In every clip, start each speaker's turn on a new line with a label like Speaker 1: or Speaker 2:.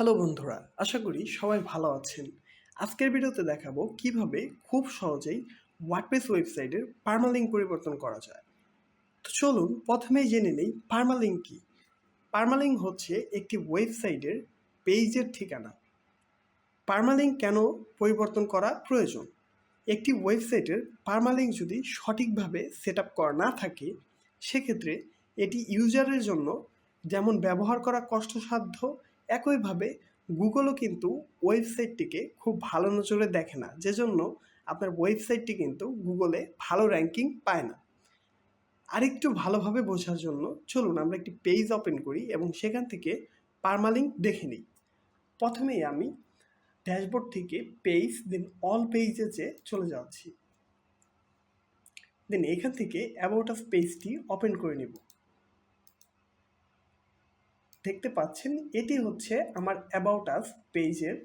Speaker 1: Hello বন্ধুরা, আশা করি সবাই ভালো আছেন। আজকের ভিডিওতে দেখাবো কীভাবে খুব সহজেই ওয়ার্ডপ্রেস ওয়েবসাইটের পারমালিঙ্ক পরিবর্তন করা যায়। তো চলুন প্রথমেই জেনে নেই পারমালিঙ্ক কি। পারমালিঙ্ক হচ্ছে একটি ওয়েবসাইটের পেজের ঠিকানা। পারমালিঙ্ক কেন পরিবর্তন করা প্রয়োজন? একটি ওয়েবসাইটের পারমালিঙ্ক যদি সঠিকভাবে সেট আপ করা না থাকে, সেক্ষেত্রে এটি ইউজারের জন্য যেমন ব্যবহার করা কষ্টসাধ্য একইভাবে গুগলও কিন্তু ওয়েবসাইটটিকে খুব ভালো নজরে দেখে না যে জন্য আপনার ওয়েবসাইটটি কিন্তু গুগলে ভালো র্যাঙ্কিং পায় না। আরেকটু ভালোভাবে বোঝার জন্য চলুন আমরা একটি পেজ ওপেন করি এবং সেখান থেকে পারমালিঙ্ক দেখে নিই। প্রথমেই আমি ড্যাশবোর্ড থেকে পেজ, দেন অল পেজেসে চলে যাচ্ছি। দেন এখান থেকে অ্যাবাউট অফ পেজটি ওপেন করে নেব। দেখতে পাচ্ছেন, এটি হচ্ছে আমার অ্যাবাউট আস পেজের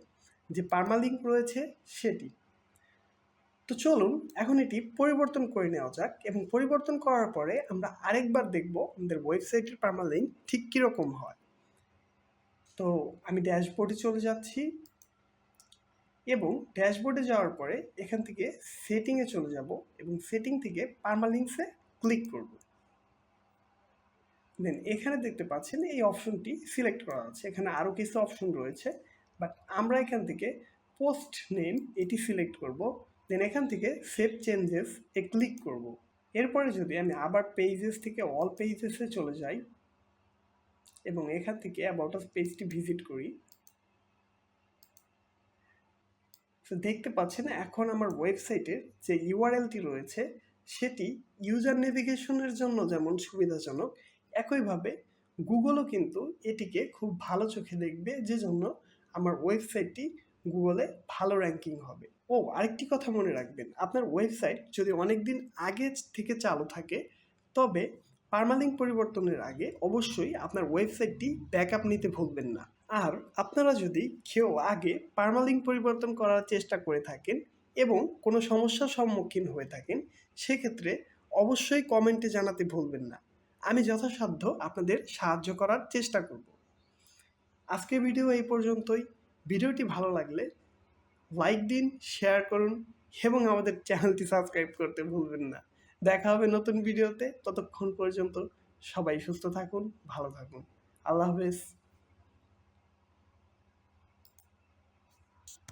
Speaker 1: যে পারমালিঙ্ক রয়েছে, সেটি। তো চলুন, এখন এটি পরিবর্তন করে নেওয়া যাক এবং পরিবর্তন করার পরে আমরা আরেকবার দেখব আমাদের ওয়েবসাইটের পারমালিঙ্ক ঠিক কীরকম হয়। তো আমি ড্যাশবোর্ডে চলে যাচ্ছি এবং ড্যাশবোর্ডে যাওয়ার পরে এখান থেকে সেটিংয়ে চলে যাব এবং সেটিং থেকে পারমালিঙ্কসে ক্লিক করব। দেন এখানে দেখতে পাচ্ছেন এই অপশনটি সিলেক্ট করা আছে। এখানে আরও কিছু অপশন রয়েছে। বাট আমরা এখান থেকে পোস্ট নেম এটি সিলেক্ট করব। দেন এখান থেকে সেভ চেঞ্জেস এ ক্লিক করব। এরপরে যদি আমি আবার পেজেস থেকে অল পেজেসে চলে যাই এবং এখান থেকে অ্যাবাউট অফ পেজটি ভিজিট করি, তো দেখতে পাচ্ছেন এখন আমার ওয়েবসাইটের যে ইউআরএলটি রয়েছে, সেটি ইউজার নেভিগেশনের জন্য যেমন সুবিধাজনক একইভাবে গুগলও কিন্তু এটিকে খুব ভালো চোখে দেখবে, যে জন্য আমার ওয়েবসাইটটি গুগলে ভালো র্যাঙ্কিং হবে। ও, আরেকটি কথা মনে রাখবেন, আপনার ওয়েবসাইট যদি অনেক দিন আগে থেকে চালু থাকে, তবে পারমালিঙ্ক পরিবর্তনের আগে অবশ্যই আপনার ওয়েবসাইটটি ব্যাকআপ নিতে ভুলবেন না। আর আপনারা যদি কেউ আগে পারমালিঙ্ক পরিবর্তন করার চেষ্টা করে থাকেন এবং কোনো সমস্যার সম্মুখীন হয়ে থাকেন, সেক্ষেত্রে অবশ্যই কমেন্টে জানাতে ভুলবেন না। আমি যথাসাধ্য আপনাদের সাহায্য করার চেষ্টা করব। আজকে ভিডিও এই পর্যন্তই। ভিডিওটি ভালো লাগলে লাইক দিন, শেয়ার করুন এবং আমাদের চ্যানেলটি সাবস্ক্রাইব করতে ভুলবেন না। দেখা হবে নতুন ভিডিওতে। ততক্ষণ পর্যন্ত সবাই সুস্থ থাকুন, ভালো থাকুন। আল্লাহ হাফেজ।